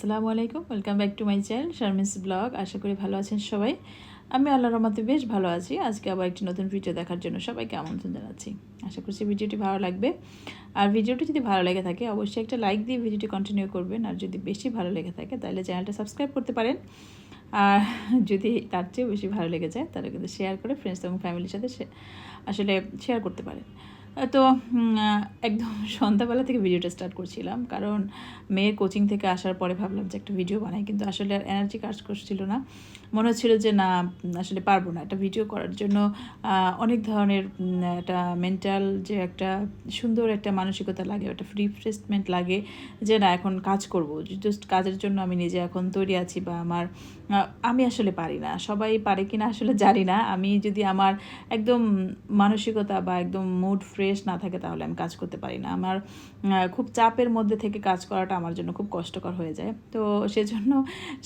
আসসালামু আলাইকুম। Welcome back to my channel Sharmin's blog আশা করি ভালো আছেন সবাই। আমি আল্লাহ রহমতে বেশ ভালো আছি। আজকে আবার একটি নতুন ভিডিও দেখার জন্য সবাইকে আমন্ত্রণ জানাচ্ছি। আশা করছি ভিডিওটি ভালো লাগবে। আর ভিডিওটি যদি ভালো লেগে থাকে, অবশ্যই একটা লাইক দিয়ে ভিডিওটি কন্টিনিউ করবেন। আর যদি বেশি ভালো লেগে থাকে, তাহলে চ্যানেলটা সাবস্ক্রাইব করতে পারেন। আর যদি তার চেয়েও বেশি ভালো লেগে যায়, তাহলে কিন্তু শেয়ার করে ফ্রেন্ডস এবং ফ্যামিলির সাথে আসলে শেয়ার করতে পারেন। তো একদম সন্ধ্যাবেলা থেকে ভিডিওটা স্টার্ট করছিলাম। কারণ মেয়ের কোচিং থেকে আসার পরে ভাবলাম যে একটা ভিডিও বানাই, কিন্তু আসলে আর এনার্জি কাজ করছিল না। মনে হচ্ছিল যে না আসলে পারব না। একটা ভিডিও করার জন্য অনেক ধরনের একটা মেন্টাল যে একটা সুন্দর একটা মানসিকতা লাগে, একটা রিফ্রেশমেন্ট লাগে যে না, এখন কাজ করব। জাস্ট কাজের জন্য আমি নিজে এখন তৈরি আছি বা আমার আমি আসলে পারি না। সবাই পারে কি না আসলে জানি না। আমি যদি আমার একদম মানসিকতা বা একদম মুড ফ্রেশ না থাকে, তাহলে আমি কাজ করতে পারি না। আমার খুব চাপের মধ্যে থেকে কাজ করাটা আমার জন্য খুব কষ্টকর হয়ে যায়। তো সেজন্য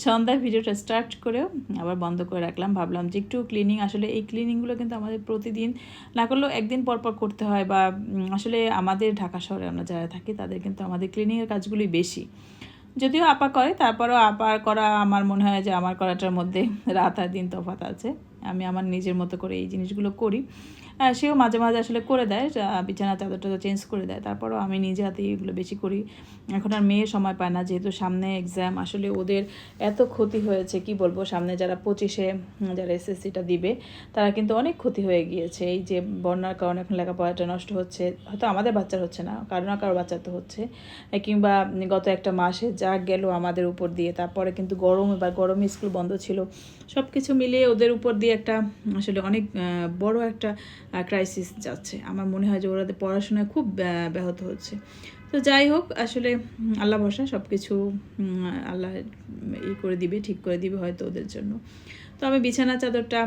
সন্ধ্যায় ভিডিওটা স্টার্ট করেও আবার বন্ধ করে রাখলাম। ভাবলাম যে একটু ক্লিনিং আসলে এই ক্লিনিংগুলো কিন্তু আমাদের প্রতিদিন না করলেও একদিন পরপর পর করতে হয় বা আসলে আমাদের ঢাকা শহরে আমরা যারা থাকি তাদের কিন্তু আমাদের ক্লিনিংয়ের কাজগুলি বেশি। যদিও আপা করে, তারপরেও আপার করা আমার মনে হয় যে আমার করাটার মধ্যে রাত আর দিন তফাত আছে। আমি আমার নিজের মতো করে এই জিনিসগুলো করি। সেও মাঝে মাঝে আসলে করে দেয় বিছানা চাদরটা চেঞ্জ করে দেয়। তারপরও আমি নিজে হাতে এগুলো বেশি করি। এখন আর মেয়ে সময় পায় না, যেহেতু সামনে এক্সাম আসলে ওদের এত ক্ষতি হয়েছে, কি বলব? সামনে যারা পঁচিশে যারা এসএসসিটা দিবে, তারা কিন্তু অনেক ক্ষতি হয়ে গিয়েছে। এই যে বন্যার কারণে এখন লেখাপড়াটা নষ্ট হচ্ছে, হয়তো আমাদের বাচ্চার হচ্ছে না, কারও না কারও বাচ্চার তো হচ্ছে। কিংবা গত একটা মাসে যা গেল আমাদের উপর দিয়ে, তারপরে কিন্তু গরম বা গরমে স্কুল বন্ধ ছিল সব কিছু মিলিয়ে ওদের উপর দিয়ে একটা, আসলে অনেক বড় একটা ক্রাইসিস যাচ্ছে। আমার মনে হয় যে ওরা পড়াশোনায় খুব ব্যাহত হচ্ছে। তো যাই হোক, আসলে আল্লাহ ভরসা সব কিছু আল্লাহ ই করে দিবে, ঠিক করে দিবে হয়তো ওদের জন্য। তো আমি বিছানা চাদরটা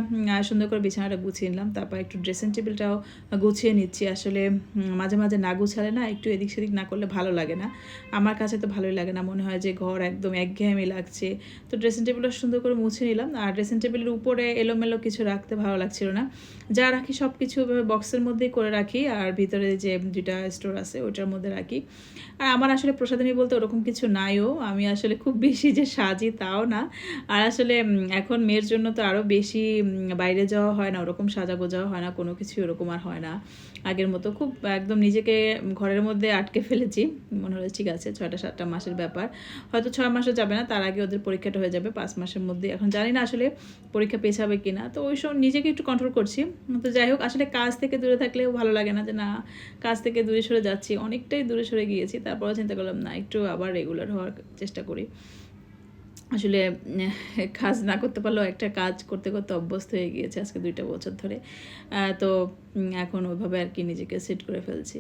সুন্দর করে বিছানাটা গুছিয়ে নিলাম। তারপর একটু ড্রেসিং টেবিলটাও গুছিয়ে নিচ্ছি। আসলে মাঝে মাঝে না গুছালে না একটু এদিক সেদিক না করলে ভালো লাগে না। আমার কাছে তো ভালোই লাগে না। মনে হয় যে ঘর একদম একঘেয়েমি লাগছে। তো ড্রেসিং টেবিলটা সুন্দর করে মুছে নিলাম। আর ড্রেসিং টেবিলের উপরে এলোমেলো কিছু রাখতে ভালো লাগছিল না। যা রাখি সব কিছু বক্সের মধ্যেই করে রাখি। আর ভিতরে যে দুটা স্টোর আছে, ওইটার মধ্যে রাখি। আর আমার আসলে প্রসাদানি বলতে ওরকম কিছু নাইও। আমি আসলে খুব বেশি যে সাজি তাও না। আর আসলে এখন মেয়ের জন্য তো আরও বেশি বাইরে যাওয়া হয় না, ওরকম সাজা গোজাও হয় না, কোনো কিছু ওরকম আর হয় না। আগের মতো খুব একদম নিজেকে ঘরের মধ্যে আটকে ফেলেছি। মনে হলো ঠিক আছে, ছয়টা সাতটা মাসের ব্যাপার। হয়তো ছয় মাসও যাবে না, তার আগে ওদের পরীক্ষাটা হয়ে যাবে পাঁচ মাসের মধ্যে। এখন জানি না আসলে পরীক্ষা পেছাবে কি না তো ওই সব নিজেকে একটু কন্ট্রোল করছি। তো যাই হোক, আসলে কাজ থেকে দূরে থাকলেও ভালো লাগে না যে, না, কাজ থেকে দূরে সরে যাচ্ছি। অনেকটাই দূরে সরে গিয়েছি। তারপরে চিন্তা করলাম, না, একটু আবার রেগুলার হওয়ার চেষ্টা করি। আসলে কাজ না করতে পারলেও একটা কাজ করতে করতে অভ্যস্ত হয়ে গিয়েছে আজকে দুইটা বছর ধরে। তো এখন ওইভাবে আর কি নিজেকে সেট করে ফেলছি।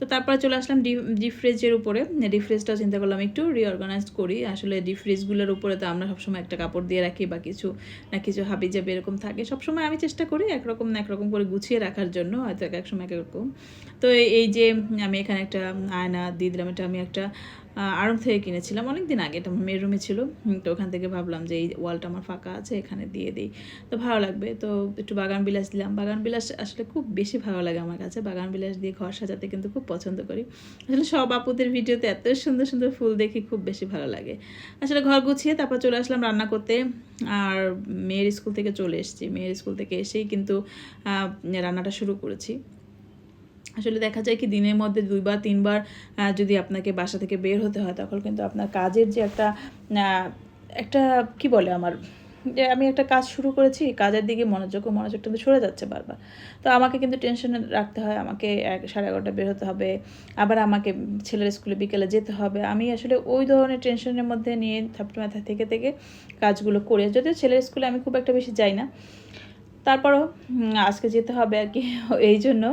তো তারপরে চলে আসলাম ডি ডিপ ফ্রিজের উপরে। ডিপ ফ্রিজটাও চিন্তা করলাম একটু রিঅর্গানাইজ করি। আসলে ডিপ ফ্রিজগুলোর উপরে তো আমরা সবসময় একটা কাপড় দিয়ে রাখি বা কিছু না কিছু হাবি যাবে এরকম থাকে। সবসময় আমি চেষ্টা করি একরকম না একরকম করে গুছিয়ে রাখার জন্য, হয়তো এক এক সময় এক রকম। তো এই যে, আমি এখানে একটা আয়না দিয়ে দিলাম। এটা আমি একটা আড়ং থেকে কিনেছিলাম অনেক দিন আগে। এটা মেয়ের রুমে ছিল। তো ওখান থেকে ভাবলাম যে এই ওয়ালটা আমার ফাঁকা আছে, এখানে দিয়ে দিই। তো ভালো লাগবে। তো একটু বাগান বিলাস দিলাম। বাগান বিলাস আসলে খুব বেশি ভালো লাগে আমার কাছে। বাগান বিলাস দিয়ে ঘর সাজাতে কিন্তু খুব পছন্দ করি। আসলে সব আপুদের ভিডিওতে এত সুন্দর সুন্দর ফুল দেখি খুব বেশি ভালো লাগে। আসলে ঘর গুছিয়ে তারপর চলে আসলাম রান্না করতে। আর মেয়ের স্কুল থেকে চলে এসেছি। মেয়ের স্কুল থেকে এসেই কিন্তু রান্নাটা শুরু করেছি। আসলে দেখা যায় কি দিনের মধ্যে দুইবার, তিনবার যদি আপনাকে বাসা থেকে বের হতে হয়, তখন কিন্তু আপনার কাজের যে একটা একটা, কি বলে আমার, যে আমি একটা কাজ শুরু করেছি, কাজের দিকে মনোযোগ ও মনোযোগটা কিন্তু সরে যাচ্ছে বারবার। তো আমাকে কিন্তু টেনশনে রাখতে হয়, আমাকে এক, সাড়ে এগারোটা বের হতে হবে, আবার আমাকে ছেলের স্কুলে বিকেলে যেতে হবে। আমি আসলে ওই ধরনের টেনশনের মধ্যে নিয়ে থাপটে মাথা থেকে থেকে কাজগুলো করে, যদিও ছেলের স্কুলে আমি খুব একটা বেশি যাই না। তারপরও আজকে যেতে হবে আর কি। এই জন্য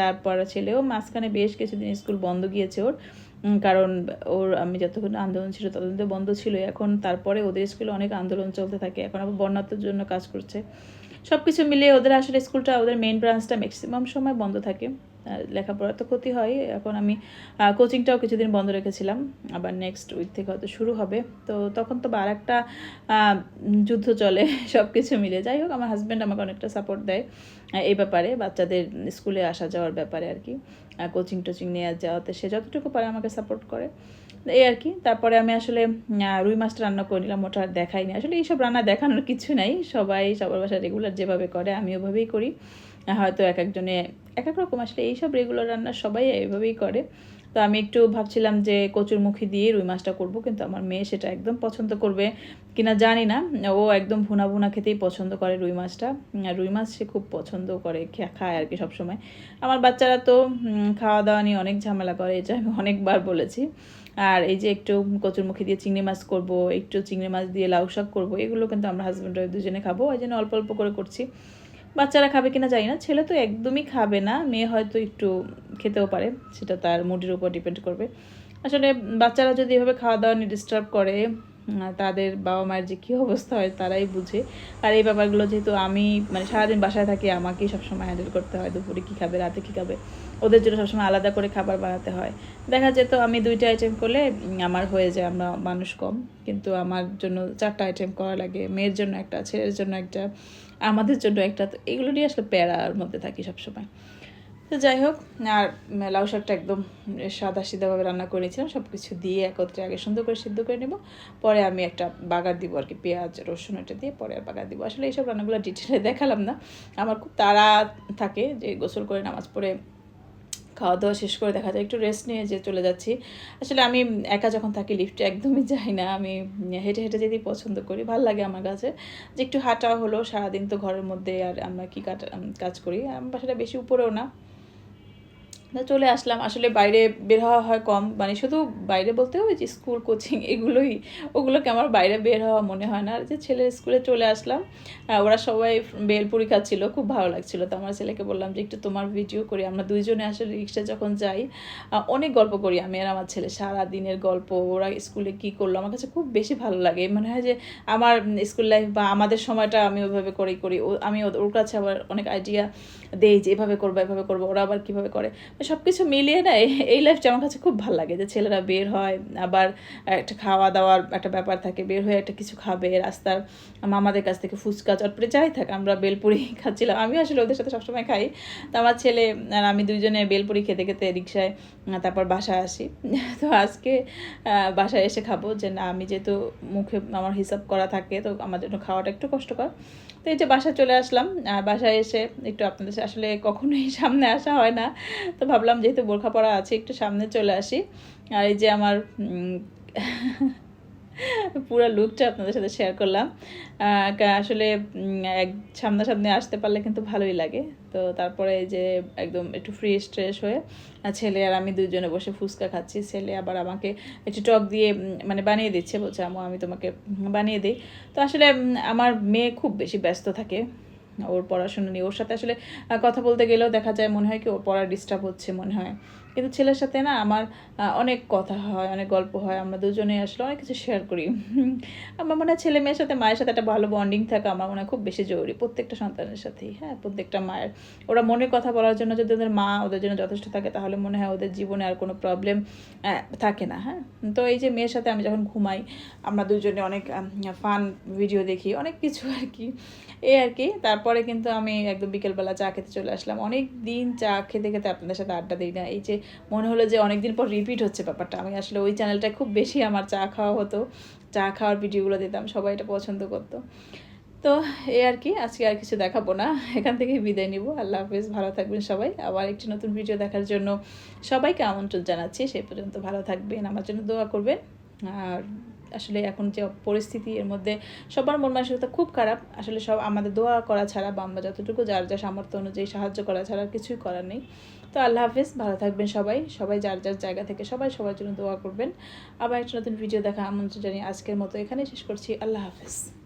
তারপর ছেলেও মাঝখানে বেশ কিছুদিন স্কুল বন্ধ গিয়েছে ওর। কারণ ওর, আমি যতক্ষণ আন্দোলন ছিল ততদিন তো বন্ধ ছিল। এখন তারপরে ওদের স্কুলে অনেক আন্দোলন চলতে থাকে। এখন আবার বন্যাত্মের জন্য কাজ করছে। সব কিছু মিলিয়ে ওদের আসলে স্কুলটা, ওদের মেন ব্রাঞ্চটা ম্যাক্সিমাম সময় বন্ধ থাকে। লেখাপড়া তো ক্ষতি হয়। এখন আমি কোচিংটাও কিছুদিন বন্ধ রেখেছিলাম। আবার নেক্সট উইক থেকে হয়তো শুরু হবে। তো তখন তো আর একটা যুদ্ধ চলে সব কিছু মিলে। যাই হোক, আমার হাজব্যান্ড আমাকে অনেকটা সাপোর্ট দেয় এই ব্যাপারে। বাচ্চাদের স্কুলে আসা যাওয়ার ব্যাপারে আর কি। কোচিং টোচিং নিয়ে যাওয়াতে সে যতটুকু পারে আমাকে সাপোর্ট করে। এই আর কি। তারপরে আমি আসলে রুই মাছটা রান্না করে নিলাম ওটা আর দেখাইনি। আসলে এইসব রান্না দেখানোর কিছু নাই। সবাই সবার বাসায় রেগুলার যেভাবে করে, আমি ওভাবেই করি। হয়তো এক একজনে এক এক রকম। আসলে এইসব রেগুলার রান্না সবাই এইভাবেই করে। তো আমি একটু ভাবছিলাম যে কচুর মুখি দিয়ে রুই মাছটা করব, কিন্তু আমার মেয়ে সেটা একদম পছন্দ করবে কিনা জানি না। ও একদম ভুনা ভুনা খেতেই পছন্দ করে রুই মাছটা। রুই মাছ সে খুব পছন্দ করে খায় আর কি সবসময়। আমার বাচ্চারা তো খাওয়া দাওয়া নিয়ে অনেক ঝামেলা করে, এটা আমি অনেকবার বলেছি। আর এই যে একটু কচুরমুখী দিয়ে চিংড়ি মাছ করব, একটু চিংড়ি মাছ দিয়ে লাউ শাক করব, এগুলো কিন্তু আমরা হাজব্যান্ড ওয়াইফ দুজনে খাব। ওই জন্য অল্প অল্প করে করছি। বাচ্চারা খাবে কিনা জানি না, ছেলে তো একদমই খাবে না, মেয়ে হয়তো একটু খেতেও পারে, সেটা তার মুডের উপর ডিপেন্ড করবে। আসলে বাচ্চারা যদি এভাবে খাওয়া দাওয়া নিয়ে ডিস্টার্ব করে তাদের বাবা মায়ের যে কী অবস্থা হয় তারাই বুঝে। আর এই ব্যাপারগুলো যেহেতু আমি মানে সারাদিন বাসায় থাকি, আমাকেই সবসময় হ্যান্ডেল করতে হয়। দুপুরে কী খাবে, রাতে কী খাবে? ওদের জন্য সবসময় আলাদা করে খাবার বানাতে হয়। দেখা যেত আমি দুইটা আইটেম করলে আমার হয়ে যায়, আমরা মানুষ কম। কিন্তু আমার জন্য চারটা আইটেম করা লাগে, মেয়ের জন্য একটা, ছেলের জন্য একটা, আমাদের জন্য একটা। তো এগুলো নিয়ে আসলে প্যারার মধ্যে থাকি সবসময়। তো যাই হোক, আর লাউ শাকটা একদম সাদা সিধাভাবে রান্না করে নিয়েছিলাম সব কিছু দিয়ে একত্রে আগে সুন্দর করে সিদ্ধ করে নেব। পরে আমি একটা বাগার দিব আর কি, পেঁয়াজ, রসুন এটা দিয়ে পরে আর বাগার দিব। আসলে এইসব রান্নাগুলো ডিটেলে দেখালাম না। আমার খুব তাড়া থাকে যে গোসল করে নামাজ পড়ে খাওয়া দাওয়া শেষ করে দেখা যায়, একটু রেস্ট নিয়ে যে চলে যাচ্ছি। আসলে আমি একা যখন থাকি লিফটে একদমই যাই না। আমি হেঁটে হেঁটে যেতেই পছন্দ করি, ভালো লাগে আমার কাছে। যে একটু হাঁটা হলো, সারাদিন তো ঘরের মধ্যে, আর আমরা কি কাজ করি? আমার বাসাটা বেশি উপরেও না। চলে আসলাম। আসলে বাইরে বের হওয়া হয় কম। মানে শুধু বাইরে বলতে ওই যে স্কুল কোচিং এগুলোই, ওগুলোকে আমার বাইরে বের হওয়া মনে হয় না। আর যে ছেলের স্কুলে চলে আসলাম ওরা সবাই বেলপুরি খাচ্ছিল খুব ভালো লাগছিল। তো আমার ছেলেকে বললাম যে, একটু তোমার ভিডিও করি। আমরা দুইজনে আসলে রিক্সা যখন যাই অনেক গল্প করি আমি আর আমার ছেলে। সারা দিনের গল্প, ওরা স্কুলে কি করল? আমার কাছে খুব বেশি ভালো লাগে। মনে হয় যে, আমার স্কুল লাইফ বা আমাদের সময়টা আমি ওইভাবে করেই করি। আমি ওর কাছে আবার অনেক আইডিয়া দেই যে, এভাবে করব এভাবে করব। ওরা আবার কীভাবে করে? সব কিছু মিলিয়ে না, এই- লাইফটা আমার কাছে খুব ভালো লাগে যে ছেলেরা বের হয়, আবার একটা খাওয়া দাওয়ার একটা ব্যাপার থাকে, বের হয়ে একটা কিছু খাবে, রাস্তার মামাদের কাছ থেকে ফুচকা, চটপটে যাই থাকে, আমরা বেলপুরি খাচ্ছিলাম। আমি আসলে ওদের সাথে সবসময় খাই। তো আমার ছেলে আর আমি দুইজনে বেলপুরি খেতে খেতে রিক্সায়, তারপর বাসায় আসি। তো আজকে বাসায় এসে খাব যে না, আমি যেহেতু মুখে আমার হিসাব করা থাকে, তো আমার জন্য খাওয়াটা একটু কষ্টকর। তো এই যে বাসায় চলে আসলাম বাসায় এসে একটু আপনাদের আসলে কখনোই সামনে আসা হয় না। তো ভাবলাম যেহেতু বোরখা পরা আছে, একটু সামনে চলে আসি। আর এই যে আমার পুরো লুকটা আপনাদের সাথে শেয়ার করলাম। আসলে এক সামনাসামনি আসতে পারলে কিন্তু ভালোই লাগে। তো তারপরে এই যে একদম একটু ফ্রি স্ট্রেস হয়ে ছেলে আর আমি দুজনে বসে ফুচকা খাচ্ছি। ছেলে আবার আমাকে একটু টক দিয়ে মানে বানিয়ে দিচ্ছে, বলছে আমু আমি তোমাকে বানিয়ে দিই। তো আসলে আমার মেয়ে খুব বেশি ব্যস্ত থাকে। ওর পড়াশোনা নিয়ে। ওর সাথে আসলে কথা বলতে গেলেও দেখা যায় মনে হয় কি, ওর পড়া ডিস্টার্ব হচ্ছে মনে হয়। কিন্তু ছেলের সাথে না আমার অনেক কথা হয়, অনেক গল্প হয়। আমরা দুজনে আসলে অনেক কিছু শেয়ার করি। আমার মনে হয় ছেলে মেয়ের সাথে, মায়ের সাথে একটা ভালো বন্ডিং থাকা আমার মনে হয় খুব বেশি জরুরি প্রত্যেকটা সন্তানের সাথেই। হ্যাঁ প্রত্যেকটা মায়ের। ওরা মনের কথা বলার জন্য যদি ওদের মা ওদের জন্য যথেষ্ট থাকে, তাহলে মনে হয় ওদের জীবনে আর কোনো প্রবলেম থাকে না। হ্যাঁ তো এই যে মেয়ের সাথে আমি যখন ঘুমাই, আমরা দুজনে অনেক ফান ভিডিও দেখি, অনেক কিছু আর কি। এই আর কি। তারপরে কিন্তু আমি একদম বিকেলবেলা চা খেতে চলে আসলাম। অনেক দিন চা খেতে খেতে আপনাদের সাথে আড্ডা দিই না। এই যে মনে হলো যে অনেকদিন পর রিপিট হচ্ছে ব্যাপারটা। আমি আসলে ওই চ্যানেলটা খুব বেশি আমার চা খাওয়া হতো। চা খাওয়ার ভিডিওগুলো দিতাম, সবাই এটা পছন্দ করতো। তো এই আর কি, আজকে আর কিছু দেখাবো না। এখান থেকে বিদায় নিব। আল্লাহ হাফেজ, ভালো থাকবেন সবাই। আবার একটি নতুন ভিডিও দেখার জন্য সবাইকে আমন্ত্রণ জানাচ্ছি। সেই পর্যন্ত ভালো থাকবেন, আমার জন্য দোয়া করবেন। আর আসলে এখন যে পরিস্থিতি, এর মধ্যে সবার মন মানসিকতা খুব খারাপ। আসলে সব আমাদের দোয়া করা ছাড়া বা আমরা যতটুকু যার যা সামর্থ্য অনুযায়ী সাহায্য করা ছাড়া কিছুই করার নেই। তো আল্লাহ হাফিজ, ভালো থাকবেন সবাই। সবাই যার যার জায়গা থেকে সবাই সবার জন্য দোয়া করবেন। আবার একটা নতুন ভিডিও দেখা আমন্ত্রণ জানিয়ে আজকের মতো এখানেই শেষ করছি। আল্লাহ হাফিজ।